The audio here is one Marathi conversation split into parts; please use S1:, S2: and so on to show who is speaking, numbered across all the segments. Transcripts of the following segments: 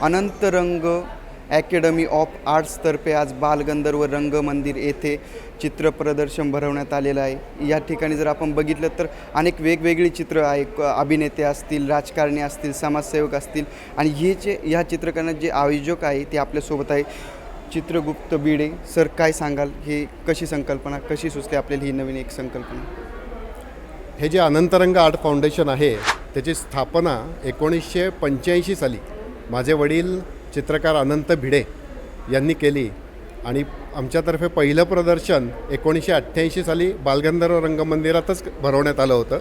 S1: अनंतरंग ॲकॅडमी अकॅडमी ऑफ आर्ट्सतर्फे आज बालगंधर्व रंगमंदिर येथे चित्र प्रदर्शन भरवण्यात आलेलं आहे. या ठिकाणी जर आपण बघितलं तर अनेक वेगवेगळी चित्र आहे. क- अभिनेते असतील राजकारणी असतील समाजसेवक असतील आणि हे जे ह्या चित्रकारणात जे आयोजक आहे ते आपल्यासोबत आहे. चित्रगुप्त बिडे सर काय सांगाल? हे कशी संकल्पना कशी सुचते आपल्याला ही नवीन एक संकल्पना?
S2: हे जे अनंतरंग आर्ट फाउंडेशन आहे त्याची स्थापना एकोणीसशे पंच्याऐंशी साली माझे वडील चित्रकार अनंत भिडे यांनी केली आणि आमच्यातर्फे पहिलं प्रदर्शन एकोणीसशे अठ्ठ्याऐंशी साली बालगंधर्व रंगमंदिरातच भरवण्यात आलं होतं.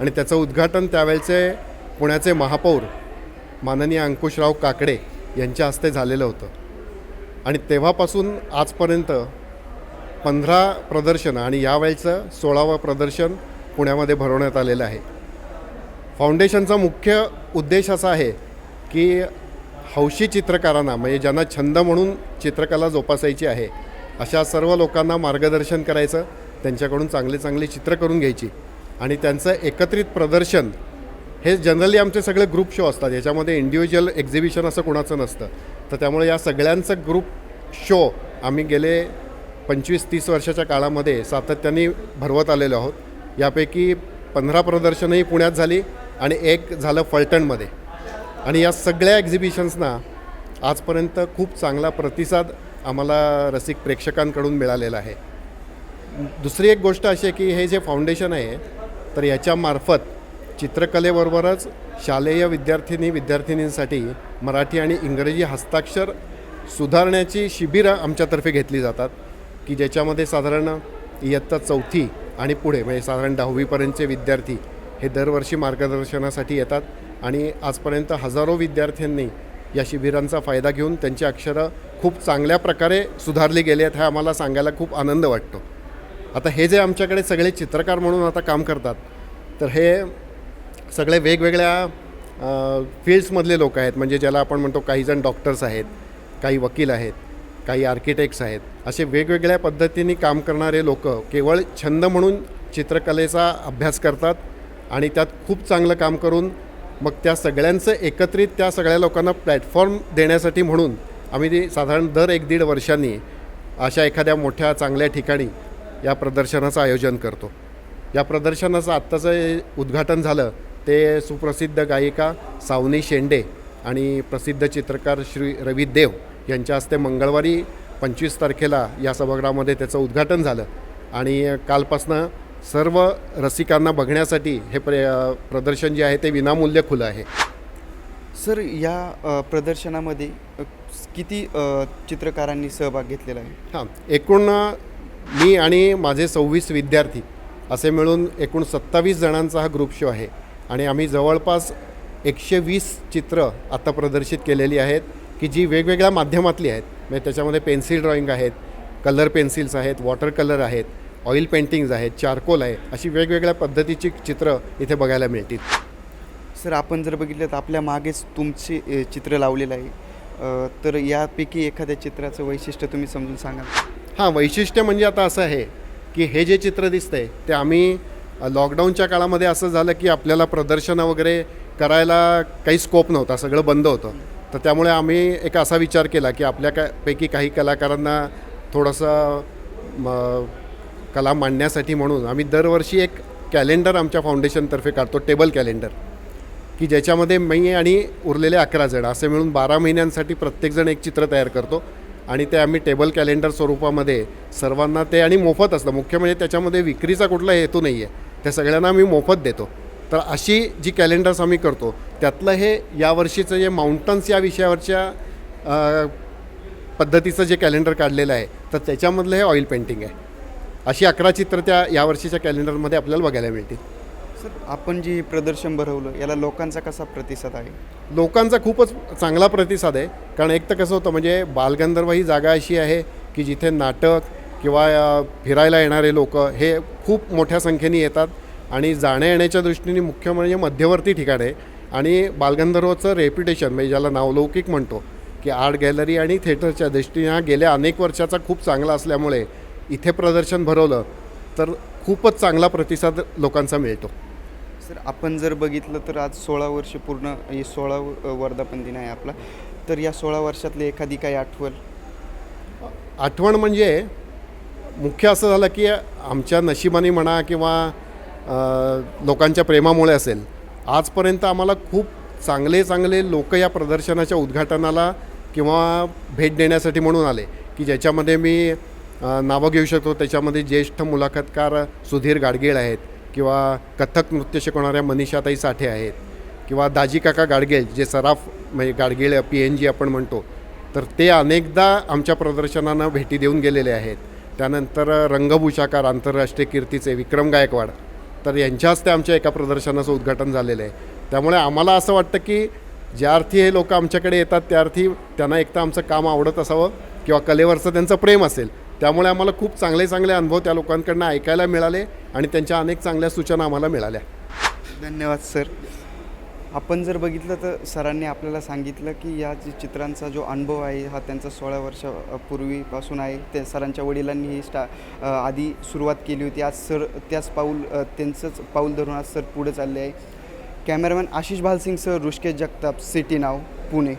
S2: आणि त्याचं उद्घाटन त्यावेळचे पुण्याचे महापौर माननीय अंकुशराव काकडे यांच्या हस्ते झालेलं होतं. आणि तेव्हापासून आजपर्यंत पंधरा प्रदर्शनं आणि यावेळचं सोळावं प्रदर्शन पुण्यामध्ये भरवण्यात आलेलं आहे. फाउंडेशनचा मुख्य उद्देश असा आहे की हौशी चित्रकारांना म्हणजे ज्यांना छंद म्हणून चित्रकला जोपासायची आहे अशा सर्व लोकांना मार्गदर्शन करायचं त्यांच्याकडून चांगले चांगले चित्र करून घ्यायची. आणि त्यांचं एकत्रित प्रदर्शन हे जनरली आमचे सगळे ग्रुप शो असतात याच्यामध्ये इंडिव्हिज्युअल एक्झिबिशन असं कोणाचं नसतं. तर त्यामुळे या सगळ्यांचं ग्रुप शो आम्ही गेले पंचवीस तीस वर्षाच्या काळामध्ये सातत्याने भरवत आलेलो आहोत. यापैकी पंधरा प्रदर्शनही पुण्यात झाली आणि एक झालं फलटणमध्ये. आणि या सगळ्या एक्झिबिशन्सना आजपर्यंत खूप चांगला प्रतिसाद आम्हाला रसिक प्रेक्षकांकडून मिळालेला आहे. दुसरी एक गोष्ट अशी आहे की हे जे फाउंडेशन आहे तर याच्यामार्फत चित्रकलेबरोबरच शालेय विद्यार्थिनी विद्यार्थिनींसाठी मराठी आणि इंग्रजी हस्ताक्षर सुधारण्याची शिबिरं आमच्यातर्फे घेतली जातात की ज्याच्यामध्ये साधारण इयत्ता चौथी आणि पुढे म्हणजे साधारण दहावीपर्यंतचे विद्यार्थी हे दरवर्षी मार्गदर्शनासाठी येतात. आणि आजपर्यंत हजारो विद्यार्थ्यांनी या शिबिरांचा फायदा घेऊन त्यांची अक्षरं खूप चांगल्या प्रकारे सुधारली गेली आहेत हे आम्हाला सांगायला खूप आनंद वाटतो. आता हे जे आमच्याकडे सगळे चित्रकार म्हणून आता काम करतात तर हे सगळे वेगवेगळ्या फील्ड्समधले लोक आहेत. म्हणजे ज्याला आपण म्हणतो काहीजण डॉक्टर्स आहेत काही वकील आहेत काही आर्किटेक्ट्स आहेत. असे वेगवेगळ्या पद्धतीने काम करणारे लोक केवळ छंद म्हणून चित्रकलेचा अभ्यास करतात आणि त्यात खूप चांगलं काम करून मग त्या सगळ्यांचं एकत्रित त्या सगळ्या लोकांना प्लॅटफॉर्म देण्यासाठी म्हणून आम्ही ती साधारण दर एक दीड वर्षांनी अशा एखाद्या मोठ्या चांगल्या ठिकाणी या प्रदर्शनाचं आयोजन करतो. या प्रदर्शनाचं आत्ताचं उद्घाटन झालं ते सुप्रसिद्ध गायिका सावनी शेंडे आणि प्रसिद्ध चित्रकार श्री रवी देव यांच्या हस्ते मंगळवारी पंचवीस तारखेला या सभागृहामध्ये त्याचं उद्घाटन झालं. आणि कालपासनं सर्व रसिकांना बघण्यासाठी हे प्र प्रदर्शन जे आहे ते विनामूल्य खुलं आहे.
S1: सर या प्रदर्शनामध्ये किती चित्रकारांनी सहभाग घेतलेला आहे?
S2: हां एकूण मी आणि माझे सव्वीस विद्यार्थी असे मिळून एकूण सत्तावीस जणांचा हा ग्रुप शो आहे. आणि आम्ही जवळपास एकशे वीस चित्र आता प्रदर्शित केलेली आहेत की जी वेगवेगळ्या माध्यमातली आहेत. म्हणजे त्याच्यामध्ये पेन्सिल ड्रॉइंग आहेत कलर पेन्सिल्स आहेत वॉटर कलर आहेत ऑइल पेंटिंग्ज आहेत चारकोल आहे अशी वेगवेगळ्या पद्धतीची चित्र इथे बघायला मिळतील.
S1: सर आपण जर बघितलं तर आपल्या मागेच तुमचे चित्र लावलेलं आहे. तर यापैकी एखाद्या चित्राचं वैशिष्ट्य तुम्ही समजून सांगाल?
S2: हां वैशिष्ट्य म्हणजे आता असं आहे की हे जे चित्र दिसतंय ते आम्ही लॉकडाऊनच्या काळामध्ये असं झालं की आपल्याला प्रदर्शनं वगैरे करायला काही स्कोप नव्हता सगळं बंद होतं. तर त्यामुळे आम्ही एक असा विचार केला की आपल्या का पैकी काही कलाकारांना थोडंसं कला मांडण्यासाठी म्हणून आम्ही दरवर्षी एक कॅलेंडर आमच्या फाउंडेशनतर्फे काढतो टेबल कॅलेंडर की ज्याच्यामध्ये मी आणि उरलेले अकरा जण असे मिळून बारा महिन्यांसाठी प्रत्येकजण एक चित्र तयार करतो आणि ते आम्ही टेबल कॅलेंडर स्वरूपामध्ये सर्वांना ते आणि मोफत असतं. मुख्य म्हणजे त्याच्यामध्ये विक्रीचा कुठला हेतू नाही आहे. त्या सगळ्यांना आम्ही मोफत देतो. तर अशी जी कॅलेंडर्स आम्ही करतो त्यातलं हे यावर्षीचं जे माउंटन्स या विषयावरच्या पद्धतीचं जे कॅलेंडर काढलेलं आहे तर त्याच्यामधलं हे ऑइल पेंटिंग आहे. अशी अकरा चित्र त्या यावर्षीच्या कॅलेंडरमध्ये आपल्याला बघायला मिळतील.
S1: सर आपण जे प्रदर्शन भरवलं याला लोकांचा कसा प्रतिसाद आहे?
S2: लोकांचा खूपच चांगला प्रतिसाद आहे. कारण एक तर कसं होतं म्हणजे बालगंधर्व ही जागा अशी आहे की जिथे नाटक किंवा फिरायला येणारे लोक हे खूप मोठ्या संख्येने येतात आणि जाण्या येण्याच्या दृष्टीने मुख्य म्हणजे मध्यवर्ती ठिकाण आहे. आणि बालगंधर्वचं रेप्युटेशन म्हणजे ज्याला नावलौकिक म्हणतो की आर्ट गॅलरी आणि थिएटरच्या दृष्टीने हा गेल्या अनेक वर्षाचा खूप चांगला असल्यामुळे इथे प्रदर्शन भरवलं तर खूपच चांगला प्रतिसाद लोकांचा मिळतो.
S1: सर आपण जर बघितलं तर आज सोळा वर्ष पूर्ण हे सोळा वर्धापन दिन आहे आपला. तर या सोळा वर्षातली एखादी काही आठवण?
S2: आठवण म्हणजे मुख्य असं झालं की आमच्या नशिबाने म्हणा किंवा लोकांच्या प्रेमामुळे असेल आजपर्यंत आम्हाला खूप चांगले चांगले लोक या प्रदर्शनाच्या उद्घाटनाला किंवा भेट देण्यासाठी म्हणून आले की ज्याच्यामध्ये मी नावं घेऊ शकतो. त्याच्यामध्ये ज्येष्ठ मुलाखतकार सुधीर गाडगेळ आहेत किंवा कथक नृत्य शिकवणाऱ्या मनीषाताई साठे आहेत किंवा दाजी काका गाडगेळ जे सराफ म्हणजे गाडगेळ पी एन जी आपण म्हणतो. तर ते अनेकदा आमच्या प्रदर्शनांना भेटी देऊन गेलेले आहेत. त्यानंतर रंगभूषाकार आंतरराष्ट्रीय कीर्तीचे विक्रम गायकवाड तर यांच्या हस्ते आमच्या एका प्रदर्शनाचं उद्घाटन झालेलं आहे. त्यामुळे आम्हाला असं वाटतं की ज्या अर्थी हे लोक आमच्याकडे येतात त्या अर्थी त्यांना एक तर आमचं काम आवडत असावं किंवा कलेवरचं त्यांचं प्रेम असेल त्यामुळे आम्हाला खूप चांगले चांगले अनुभव त्या लोकांकडनं ऐकायला मिळाले आणि त्यांच्या अनेक चांगल्या सूचना आम्हाला मिळाल्या.
S1: धन्यवाद सर. आपण जर बघितलं तर सरांनी आपल्याला सांगितलं की या चित्रांचा जो अनुभव आहे हा त्यांचा सोळा वर्षापूर्वीपासून आहे. त्या सरांच्या वडिलांनी ही स्टा आधी सुरुवात केली होती. आज सर त्याच पाऊल त्यांचंच पाऊल धरून आज सर पुढे चालले आहे. Cameraman Ashish Bhalsing sir Rishikesh Jagtap city नाव पुणे.